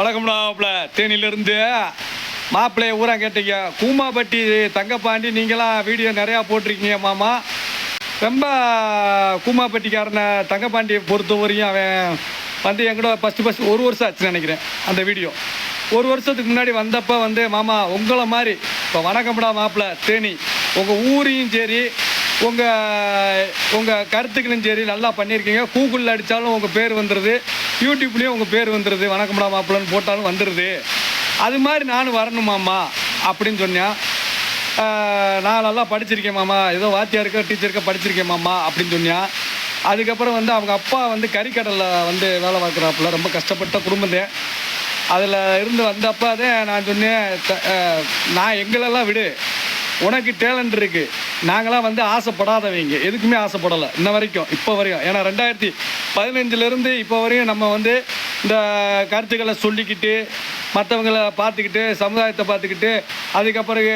வணக்கம்டா மாப்பிள்ள தேனியிலிருந்து மாப்பிள்ளைய ஊரா கேட்டீங்க. கூமாப்பட்டி தங்கப்பாண்டி நீங்களாம் வீடியோ நிறையா போட்டிருக்கீங்க மாமா. ரொம்ப கூமாப்பட்டிக்காரனை தங்கப்பாண்டியை பொறுத்த வரையும் அவன் வந்து என்கூட ஃபஸ்ட்டு ஃபஸ்ட்டு ஒரு வருஷம் ஆச்சுன்னு நினைக்கிறேன் அந்த வீடியோ ஒரு வருஷத்துக்கு முன்னாடி வந்தப்போ வந்து மாமா உங்களை மாதிரி. இப்போ வணக்கம்டா மாப்பிள்ள தேனி. உங்கள் ஊரையும் சரி உங்கள் உங்கள் கருத்துக்களும் சரி நல்லா பண்ணியிருக்கீங்க. கூகுளில் அடித்தாலும் உங்கள் பேர் வந்துடுது யூடியூப்லேயும் உங்கள் பேர் வந்துடுது வணக்கம்டா மாப்பிள்ளன்னு போட்டாலும் வந்துடுது அது மாதிரி நானும் வரணுமாம்மா அப்படின்னு சொன்னேன் நான் நல்லா படிச்சிருக்கேன் மாமா. ஏதோ வாத்தியாருக்கோ டீச்சருக்கோ படிச்சிருக்கேன் மாமா அப்படின்னு சொன்னேன் அதுக்கப்புறம் வந்து அவங்க அப்பா வந்து கறிக்கடலில் வந்து வேலை பார்க்குறாப்புல. ரொம்ப கஷ்டப்பட்ட குடும்பத்தேன் அதில் இருந்து வந்தப்போ தான் நான் சொன்னேன் நான் எங்களெல்லாம் விடு. உனக்கு டேலண்ட் இருக்கு. நாங்களாம் வந்து ஆசைப்படாதவங்க. எதுக்குமே ஆசைப்படலை. இன்ன வரைக்கும் இப்போ வரையும். ஏன்னா ரெண்டாயிரத்தி பதினஞ்சுலேருந்து இப்போ வரையும் நம்ம வந்து இந்த கருத்துக்களை சொல்லிக்கிட்டு மற்றவங்களை பார்த்துக்கிட்டு சமுதாயத்தை பார்த்துக்கிட்டு அதுக்கப்புறம்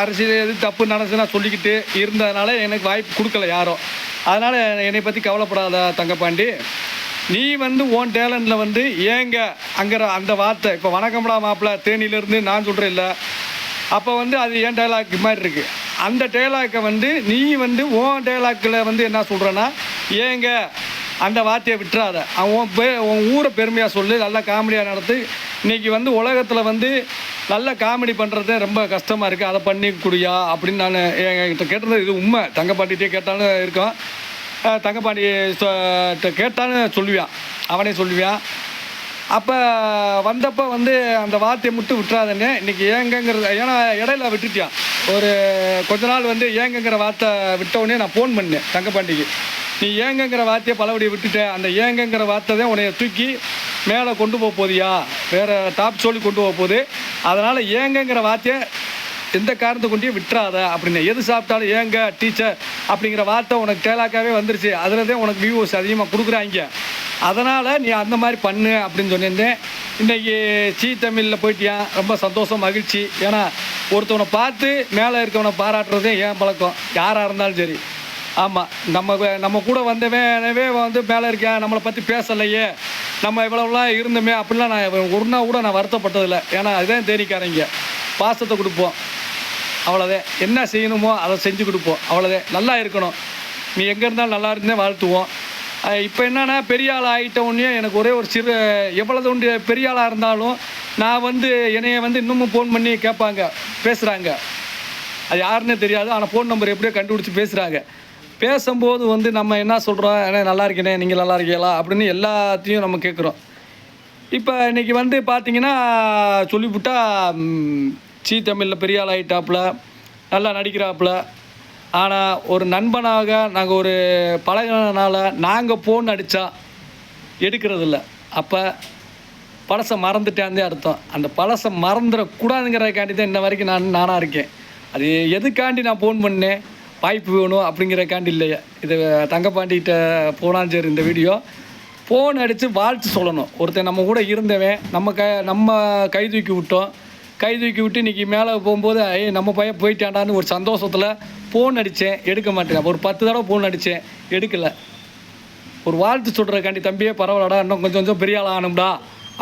அரசியல் எது தப்பு நடந்துச்சுன்னா சொல்லிக்கிட்டு இருந்ததுனால எனக்கு வாய்ப்பு கொடுக்கல யாரும். அதனால் என்னை பற்றி கவலைப்படாத தங்கப்பாண்டி. நீ வந்து உன் டேலண்டில் வந்து ஏங்க அங்கிற அந்த வார்த்தை. இப்போ வணக்கம்டா மாப்பிள்ள தேனியிலேருந்து நான் சொல்கிறேன் இல்லை அப்போ வந்து அது என் டைலாக் மாதிரி இருக்குது அந்த டைலாக்கை வந்து நீ வந்து உன் டைலாக்கில் வந்து என்ன சொல்கிறேன்னா ஏங்க அந்த வார்த்தையை விட்டுறாத. அவன் உன் பே உன் ஊரை பெருமையாக சொல்லு நல்லா காமெடியாக நடத்து. இன்றைக்கி வந்து உலகத்தில் வந்து நல்ல காமெடி பண்ணுறது ரொம்ப கஷ்டமாக இருக்குது அதை பண்ணி குடியா அப்படின்னு நான் என்கிட்ட கேட்டது இது உண்மை. தங்கப்பாட்டிகிட்டே கேட்டாலும் இருக்கும். தங்கப்பாண்டி சொ- கேட்டாலும் சொல்லுவான் அவனே சொல்லுவான் அப்போ வந்தப்போ வந்து அந்த வார்த்தையை மட்டும் விட்டுறாதண்ணே இன்றைக்கி ஏங்கங்கிறது ஏன்னா இடையில விட்டுட்டியான் ஒரு கொஞ்ச நாள் வந்து ஏங்கங்கிற வார்த்தை விட்டவுடனே நான் ஃபோன் பண்ணேன் தங்கப்பாண்டிக்கு. நீ ஏங்கங்கிற வார்த்தையை பலபடியை விட்டுட்ட. அந்த ஏங்கங்கிற வார்த்தை தான் உன்னைய தூக்கி மேலே கொண்டு போக போதியா வேறு டாப் சொல்லி கொண்டு போக போகுது. அதனால் ஏங்கங்கிற வார்த்தையை எந்த காரணத்தை கொண்டே விட்டுறாத. அப்படின்னு எது சாப்பிட்டாலும் ஏங்க டீச்சர் அப்படிங்கிற வார்த்தை உனக்கு டேலாக்காவே வந்துருச்சு. அதில் தான் உனக்கு வியூஸ் அதிகமாக கொடுக்குறாங்க. அதனால் நீ அந்த மாதிரி பண்ணு அப்படின்னு சொல்லியிருந்தேன் இன்றைக்கி சீ தமிழில் போயிட்டியான் ரொம்ப சந்தோஷம் மகிழ்ச்சி. ஏன்னா ஒருத்தவனை பார்த்து மேலே இருக்கவனை பாராட்டுறதே ஏன் பழக்கம். யாராக இருந்தாலும் சரி. ஆமாம் நம்ம நம்ம கூட வந்தவனவே வந்து மேலே இருக்கேன் நம்மளை பற்றி பேசலையே. நம்ம இவ்வளோலாம் இருந்தோமே அப்படிலாம் நான் ஒரு நாள் கூட நான் வருத்தப்பட்டதில்லை. ஏன்னா அதுதான் தேனிக்காரங்க. பாசத்தை கொடுப்போம். அவ்வளோதான் என்ன செய்யணுமோ அதை செஞ்சு கொடுப்போம். அவ்வளோதான் நல்லா இருக்கணும். நீ எங்கே இருந்தாலும் நல்லா இருந்தே வாழ்த்துவோம். இப்போ என்னன்னா பெரிய ஆள் ஆகிட்ட உடனே எனக்கு ஒரே ஒரு சிறு எவ்வளவு உண்டு பெரிய ஆளாக இருந்தாலும் நான் வந்து என்னைய வந்து இன்னமும் ஃபோன் பண்ணி கேட்பாங்க பேசுகிறாங்க அது யாருன்னே தெரியாது ஆனால் ஃபோன் நம்பர் எப்படியோ கண்டுபிடிச்சி பேசுகிறாங்க பேசும்போது வந்து நம்ம என்ன சொல்கிறோம் ஏன்னா நல்லா இருக்கேனே நீங்கள் நல்லா இருக்கீங்களா? அப்படின்னு எல்லாத்தையும் நம்ம கேட்குறோம். இப்போ இன்றைக்கி வந்து பார்த்தீங்கன்னா சொல்லிவிட்டா சீ தமிழில் பெரிய ஆள் ஆகிட்டாப்புல நல்லா நடிக்கிறாப்புல ஆனால் ஒரு நண்பனாக நாங்கள் ஒரு பழகினால நாங்கள் ஃபோன் அடித்தா எடுக்கிறதில்ல. அப்போ பழசை மறந்துட்டேன் அர்த்தம். அந்த பழசை மறந்துடக்கூடாதுங்கிறக்காண்டி தான் இன்ன வரைக்கும் நான் நானாக இருக்கேன். அது எதுக்காண்டி நான் ஃபோன் பண்ணேன்? வாய்ப்பு வேணும் அப்படிங்கிறக்காண்டி இல்லையா. இது தங்கப்பாண்டிகிட்ட போனாலும் சரி இந்த வீடியோ. ஃபோன் அடித்து வாழ்த்து சொல்லணும். ஒருத்தன் நம்ம கூட இருந்தவன் நம்ம க நம்ம கை தூக்கி விட்டோம். கை தூக்கி விட்டு இன்றைக்கி மேலே போகும்போது ஏய் நம்ம பையன் போயிட்டாண்டான்னு ஒரு சந்தோஷத்தில் ஃபோன் அடித்தேன் எடுக்க மாட்டேன். ஒரு பத்து தடவை ஃபோன் அடித்தேன் எடுக்கலை. ஒரு வாழ்த்து சொல்கிறக்காண்டி தம்பியே பரவாயில்லடா இன்னும் கொஞ்சம் கொஞ்சம் பெரிய ஆள் ஆகணும்டா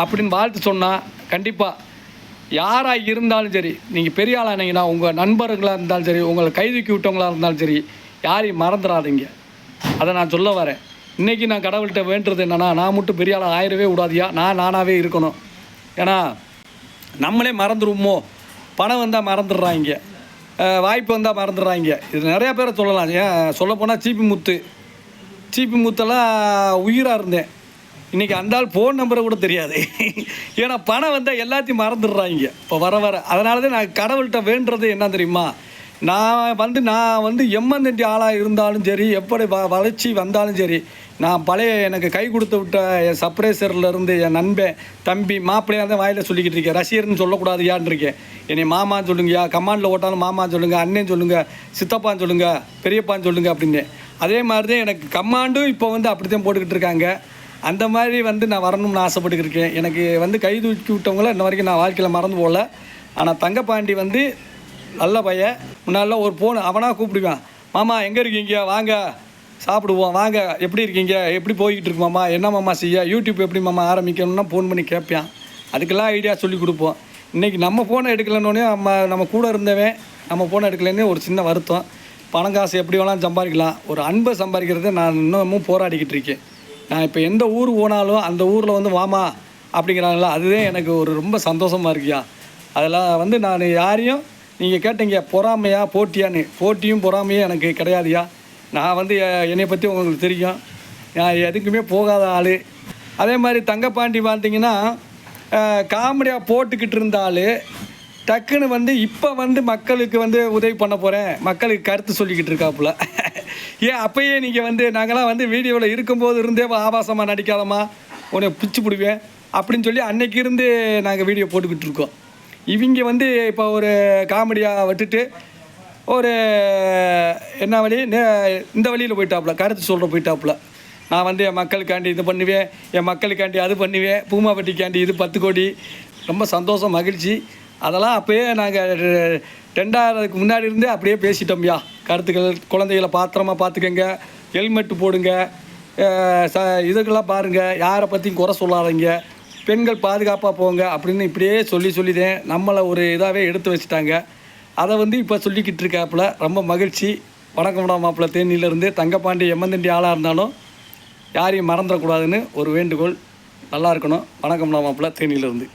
அப்படின்னு வாழ்த்து சொன்னால் கண்டிப்பாக யாராக இருந்தாலும் சரி நீங்கள் பெரிய ஆளானீங்கன்னா உங்கள் நண்பர்களாக இருந்தாலும் சரி உங்களை கைதிக்கி விட்டவங்களாக இருந்தாலும் சரி யாரையும் மறந்துடாதீங்க. அதை நான் சொல்ல வரேன். இன்றைக்கி நான் கடவுள்கிட்ட வேண்டுறது என்னென்னா நான் மட்டும் பெரிய ஆளாக ஆயிரவே விடாதியா நான் நானாகவே இருக்கணும். ஏன்னா நம்மளே மறந்துடுவோமோ பணம் வந்தால் மறந்துடுறாங்க. வாய்ப்பு வந்தால் மறந்துடுறாங்க இது நிறையா பேரை சொல்லலாம். ஏன் சொல்லப்போனால் சீப்பு முத்து. சீப்பு முத்தெல்லாம் உயிராக இருந்தேன். இன்றைக்கி அந்த ஆள் ஃபோன் நம்பரை கூட தெரியாது. ஏன்னா பணம் வந்தால் எல்லாத்தையும் மறந்துடுறாங்க. இப்போ வர வர. அதனால தான் நான் கடவுள்கிட்ட வேண்டுறது என்ன தெரியுமா? நான் வந்து நான் வந்து எம்மந்தண்டி ஆளாக இருந்தாலும் சரி எப்படி வ வளர்ச்சி வந்தாலும் சரி நான் பழைய எனக்கு கை கொடுத்து விட்ட என் சப்ரேசர்லேருந்து என் நண்பன் தம்பி மாப்பிள்ளையாக தான் வாயில் சொல்லிக்கிட்டு இருக்கேன். ரசிகர்னு சொல்லக்கூடாது யான்னு இருக்கேன்? என்னை மாமான்னு சொல்லுங்கயா கமாண்டில் ஓட்டாலும் மாமான்னு சொல்லுங்கள் அண்ணன் சொல்லுங்கள் சித்தப்பான்னு சொல்லுங்கள் பெரியப்பான்னு சொல்லுங்கள் அப்படின்னு. அதே மாதிரி தான் எனக்கு கமாண்டும் இப்போ வந்து அப்படி தான் போட்டுக்கிட்டு இருக்காங்க. அந்த மாதிரி வந்து நான் வரணும்னு ஆசைப்பட்டுக்கிட்டு இருக்கேன். எனக்கு வந்து கை தூக்கி விட்டவங்கள இன்ன வரைக்கும் நான் வாழ்க்கையில் மறந்து போகல. ஆனால் தங்கப்பாண்டி வந்து நல்ல பையன். முன்னாடிலாம் ஒரு ஃபோன் அவனாக கூப்பிடுவான். மாமா எங்கே இருக்கீங்க? வாங்க. சாப்பிடுவோம். வாங்க. எப்படி இருக்கீங்க? எப்படி போய்கிட்டு இருக்கு மாமா? என்ன மாமா செய்ய? யூடியூப் எப்படி மாமா ஆரம்பிக்கணும்னா ஃபோன் பண்ணி கேட்பான். அதுக்கெல்லாம் ஐடியா சொல்லி கொடுப்போம். இன்றைக்கி நம்ம ஃபோனை எடுக்கலன்னொடனே நம்ம நம்ம கூட இருந்தவன் நம்ம ஃபோனை எடுக்கலன்னே ஒரு சின்ன வருத்தம். பணம் காசு எப்படி வேணாலும் சம்பாதிக்கலாம். ஒரு அன்பை சம்பாதிக்கிறத நான் இன்னமும் போராடிக்கிட்டு இருக்கேன். நான் இப்போ எந்த ஊர் போனாலும் அந்த ஊரில் வந்து வாமா அப்படிங்கிறாங்களா அதுதான் எனக்கு ஒரு ரொம்ப சந்தோஷமாக இருக்கியா அதெல்லாம் வந்து நான் யாரையும் நீங்கள் கேட்டீங்க பொறாமையா போட்டியான்னு. போட்டியும் பொறாமையும் எனக்கு கிடையாதுயா நான் வந்து என்னை பற்றி உங்களுக்கு தெரியும். நான் எதுக்குமே போகாத ஆள். அதே மாதிரி தங்கப்பாண்டி பார்த்தீங்கன்னா காமெடியாக போட்டுக்கிட்டு இருந்தால் டக்குன்னு வந்து இப்போ வந்து மக்களுக்கு வந்து உதவி பண்ண போகிறேன் மக்களுக்கு கருத்து சொல்லிக்கிட்டு இருக்காப்புல. ஏன் அப்பயே நீங்கள் வந்து நாங்களாம் வந்து வீடியோவில் இருக்கும்போது இருந்தே ஆபாசமாக நடிக்காதம்மா. உன்னை பிடிச்சி பிடிவேன். அப்படின்னு சொல்லி அன்னைக்கு இருந்து நாங்கள் வீடியோ போட்டுக்கிட்டு இருக்கோம். இவங்க வந்து இப்போ ஒரு காமெடியாக விட்டுட்டு ஒரு என்ன வழி? நே- இந்த வழியில் போயிட்டாப்புல. கருத்து சொல்கிற போயிட்டாப்புல. நான் வந்து என் மக்களுக்காண்டி இது பண்ணுவேன் என் மக்களுக்காண்டி அது பண்ணுவேன் பூமாப்பட்டிக்காண்டி இது பத்து கோடி. ரொம்ப சந்தோஷம் மகிழ்ச்சி. அதெல்லாம் அப்போயே நாங்கள் ரெண்டாயிரத்துக்கு முன்னாடி இருந்தே அப்படியே பேசிட்டோம்யா கருத்துக்கள் குழந்தைகளை பாத்திரமா பார்த்துக்கங்க ஹெல்மெட்டு போடுங்க ச இதுக்கெல்லாம் பாருங்கள் யாரை பற்றியும் குறை சொல்லாதீங்க. பெண்கள் பாதுகாப்பாக போங்க அப்படின்னு இப்படியே சொல்லி சொல்லிதேன் நம்மளை ஒரு இதாகவே எடுத்து வச்சுட்டாங்க. அதை வந்து இப்போ சொல்லிக்கிட்டு இருக்காப்புல ரொம்ப மகிழ்ச்சி. வணக்கம் மாப்பிள்ள தேனியிலேருந்து தங்கப்பாண்டி எம்மந்தண்டி ஆளாக இருந்தாலும் யாரையும் மறந்துடக்கூடாதுன்னு ஒரு வேண்டுகோள். நல்லா இருக்கணும். வணக்கம் மாப்பிள்ள தேனியிலேருந்து.